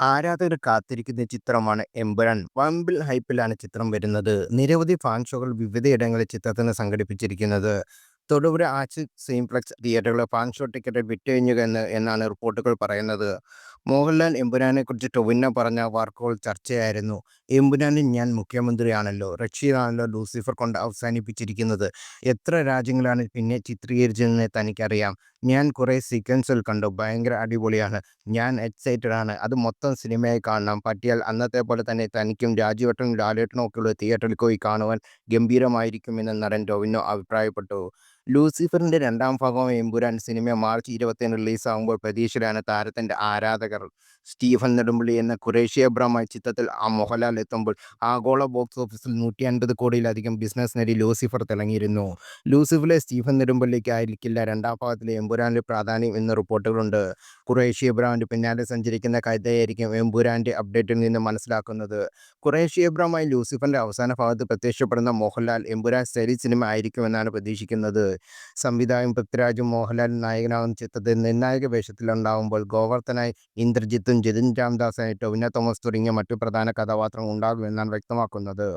ആരാധകർ കാത്തിരിക്കുന്ന ചിത്രമാണ് എമ്പുരാൻ. വമ്പിൽ ഹൈപ്പിലാണ് ചിത്രം വരുന്നത്. നിരവധി ഫാൻ ഷോകൾ വിവിധയിടങ്ങളിൽ ചിത്രത്തിന് സംഘടിപ്പിച്ചിരിക്കുന്നത്. തൊടുപുഴ ആച്ച് സീംപ്ലക്സ് തിയേറ്ററുകളിൽ ഫാൻ ഷോ ടിക്കറ്റ് വിറ്റഴിഞ്ഞു എന്ന് എന്നാണ് റിപ്പോർട്ടുകൾ പറയുന്നത്. മോഹൻലാൽ എമ്പുരാനെക്കുറിച്ച് ടൊവിന്ന പറഞ്ഞ വാർക്കുകൾ ചർച്ചയായിരുന്നു. എമ്പുരാനിൽ ഞാൻ മുഖ്യമന്ത്രിയാണല്ലോ. റഷ്യയിലാണല്ലോ ലൂസിഫർ കൊണ്ട് അവസാനിപ്പിച്ചിരിക്കുന്നത്. എത്ര രാജ്യങ്ങളാണ് പിന്നെ ചിത്രീകരിച്ചതെന്ന് തനിക്കറിയാം. ഞാൻ കുറേ സീക്വൻസുകൾ കണ്ടു. ഭയങ്കര അടിപൊളിയാണ്. ഞാൻ എക്സൈറ്റഡ് ആണ്. അത് മൊത്തം സിനിമയായി കാണണം. പറ്റിയാൽ അന്നത്തെ പോലെ തന്നെ തനിക്കും രാജുവട്ടനും ലാലേട്ടനും ഒക്കെയുള്ള തിയേറ്ററിൽ പോയി കാണുവാൻ ഗംഭീരമായിരിക്കുമെന്ന് നടൻ ടൊവിനോ അഭിപ്രായപ്പെട്ടു. ലൂസിഫറിന്റെ രണ്ടാം ഭാഗം എമ്പുരാൻ സിനിമ മാർച്ച് ഇരുപത്തിയൊന്ന് റിലീസാകുമ്പോൾ പ്രതീക്ഷയിലാണ് താരത്തിന്റെ ആരാധകർ. സ്റ്റീഫൻ നെടുമ്പള്ളി എന്ന കുറേഷ്യ ബ്രഹ്മ ചിത്രത്തിൽ ആ മോഹൻലാൽ എത്തുമ്പോൾ ആഗോള ബോക്സ് ഓഫീസിൽ നൂറ്റി അൻപത് കോടിയിലധികം ബിസിനസ് നേടി ലൂസിഫർ തിളങ്ങിയിരുന്നു. ലൂസിഫറിലെ സ്റ്റീഫൻ നെടുമ്പള്ളിക്കായിരിക്കില്ല രണ്ടാം ഭാഗത്തിലെ എമ്പുരാനിൽ പ്രാധാന്യം എന്ന റിപ്പോർട്ടുകളുണ്ട്. കുറേഷ്യ എബ്രഹാമിന്റെ പിന്നാലെ സഞ്ചരിക്കുന്ന കഥയായിരിക്കും എമ്പുരാന്റെ അപ്ഡേറ്റിൽ നിന്ന് മനസ്സിലാക്കുന്നത്. കുറേഷ്യ ബ്രഹ്മായി ലൂസിഫറിന്റെ അവസാന ഭാഗത്ത് പ്രത്യക്ഷപ്പെടുന്ന മോഹൻലാൽ എമ്പുരാൻ സ്റ്റൈലി സിനിമ ആയിരിക്കുമെന്നാണ് പ്രതീക്ഷിക്കുന്നത്. സംവിധായകൻ പൃഥ്വിരാജും മോഹൻലാലും നായകനാകുന്ന ചിത്രത്തിൽ നിർണായക വേഷത്തിലുണ്ടാവുമ്പോൾ ഗോവർദ്ധനായി ഇന്ദ്രജിത്തും ജതിൻ രാംദാസായി ടൊവിന തോമസ് തുടങ്ങിയ മറ്റു പ്രധാന കഥാപാത്രങ്ങൾ ഉണ്ടാകുമെന്നാണ് വ്യക്തമാക്കുന്നത്.